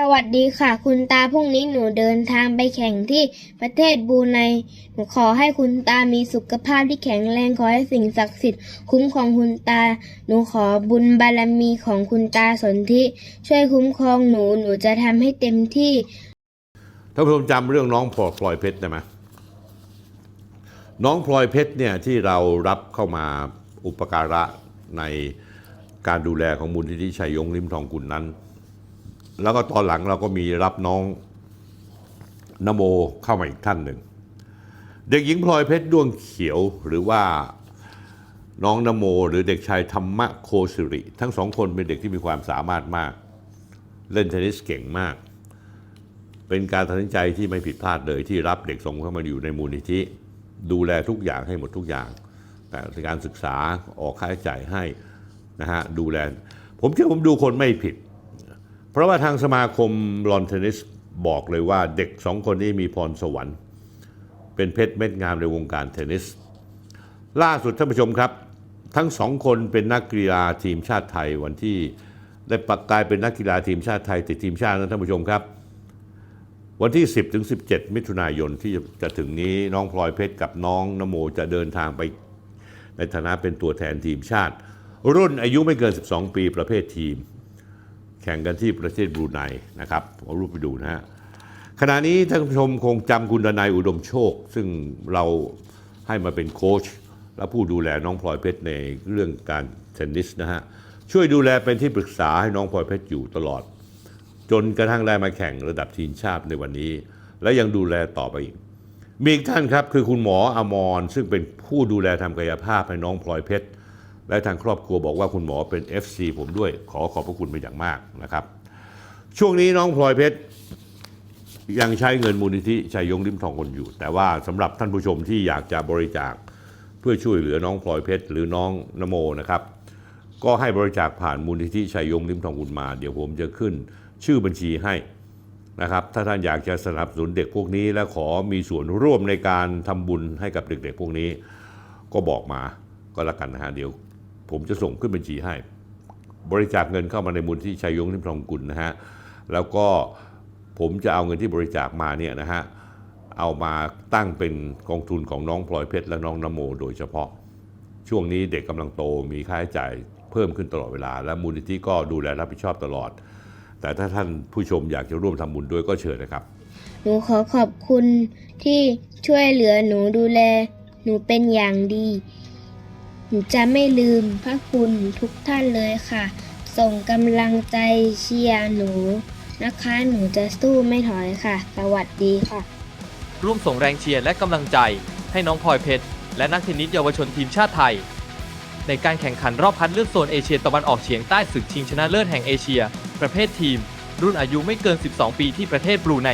สวัสดีค่ะ คุณตาพรุ่งนี้หนูเดินทางไปแข่งที่ประเทศบูไนหนูขอให้คุณตามีสุขภาพที่แข็งแรงขอให้สิ่งศักดิ์สิทธิ์คุ้มครองคุณตา หนูขอบุญบารมีของคุณตาสนธิช่วยคุ้มครองหนูหนูจะทำให้เต็มที่ ท่านผู้ชมจำเรื่องน้องพลอยเพชรได้ไหมน้องพลอยเพชรเนี่ยที่เรารับเข้ามาอุปการะในการดูแลของมูลนิธิชัยยงลิมทองกุลนั้น แล้วก็ตอนหลังเราก็มีรับน้องนโมเข้ามาอีกท่านหนึ่ง เด็กหญิงพลอยเพชรด้วงเขียวหรือว่าน้องนโม หรือเด็กชายธรรมะโคสิริ ทั้งสองคนเป็นเด็กที่มีความสามารถมาก เล่นเทนนิสเก่งมาก เป็นการตัดสินใจที่ไม่ผิดพลาดเลยที่รับเด็กส่งเข้ามาอยู่ในมูลนิธิ ดูแลทุกอย่างให้หมดทุกอย่าง แต่การศึกษาออกค่าใช้จ่ายให้นะฮะดูแล ผมเชื่อผมดูคนไม่ผิด เพราะว่าทางสมาคมลอนเทนนิสบอกเลยว่าเด็กสองคนนี้มีพรสวรรค์ เป็นเพชรเม็ดงามในวงการเทนนิส ล่าสุดท่านผู้ชมครับ ทั้งสองคนเป็นนักกีฬาทีมชาติไทยวันที่ได้ปักกายเป็นนักกีฬาทีมชาติไทยติดทีมชาตินะท่านผู้ชมครับ วันที่ 10ถึง17 มิถุนายนที่จะถึงนี้น้องพลอยเพชรกับน้องนโมจะเดินทางไป ในฐานะเป็นตัวแทนทีมชาติ รุ่นอายุไม่เกิน 12 ปีประเภททีม แข่งกันที่ประเทศบรูไนนะครับเอารูปไปดูนะฮะขณะนี้ท่านผู้ชมคงจำคุณดนายอุดมโชค ซึ่งเราให้มาเป็นโค้ชและผู้ดูแลน้องพลอยเพชรในเรื่องการเทนนิสนะฮะช่วยดูแลเป็นที่ปรึกษาให้น้องพลอยเพชรอยู่ตลอด จนกระทั่งได้มาแข่งระดับทีมชาติในวันนี้ และยังดูแลต่อไปอีกมีอีกท่านครับคือคุณหมออมรซึ่งเป็นผู้ดูแลทำกายภาพให้น้องพลอยเพชร และทางครอบครัวบอกว่าคุณหมอเป็น FC ผมด้วย ขอขอบพระคุณเป็นอย่างมากนะครับ ช่วงนี้น้องพลอยเพชรยังใช้เงินมูลนิธิชัยยงริมทองคนอยู่ แต่ว่าสำหรับท่านผู้ชมที่อยากจะบริจาคเพื่อช่วยเหลือน้องพลอยเพชรหรือน้องนโมนะครับ ก็ให้บริจาคผ่านมูลนิธิชัยยงริมทองกุลมา เดี๋ยวผมจะขึ้นชื่อบัญชีให้นะครับ ถ้าท่านอยากจะสนับสนุนเด็กพวกนี้และขอมีส่วนร่วมในการทำบุญให้กับเด็กๆพวกนี้ ก็บอกมาก็แล้วกันนะฮะเดี๋ยว ผมจะส่งขึ้นบัญชีให้ บริจาคเงินเข้ามาในมูลที่ชัยยงริมทองกุลนะฮะแล้วก็ผมจะเอาเงินที่บริจาคมาเนี่ยนะฮะเอามาตั้งเป็นกองทุนของน้องพลอยเพชรและน้องนโม โดยเฉพาะ ช่วงนี้เด็กกำลังโตมีค่าใช้จ่ายเพิ่มขึ้นตลอดเวลา และมูลนิธิก็ดูแลรับผิดชอบตลอด แต่ถ้าท่านผู้ชมอยากจะร่วมทำบุญด้วยก็เชิญนะครับ หนูขอขอบคุณที่ช่วยเหลือหนูดูแล หนูเป็นอย่างดี หนูจะไม่ลืมพระคุณทุกท่านเลยค่ะ ส่งกำลังใจเชียร์หนูนะคะ หนูจะสู้ไม่ถอยค่ะ สวัสดีค่ะ ร่วมส่งแรงเชียร์และกำลังใจ ให้น้องพลอยเพชร และนักเทนนิสเยาวชนทีมชาติไทย ในการแข่งขันรอบคัดเลือกโซนเอเชียตะวันออกเฉียงใต้ศึกชิงชนะเลิศแห่งเอเชีย ประเภททีม รุ่นอายุไม่เกิน 12 ปีที่ประเทศบรูไน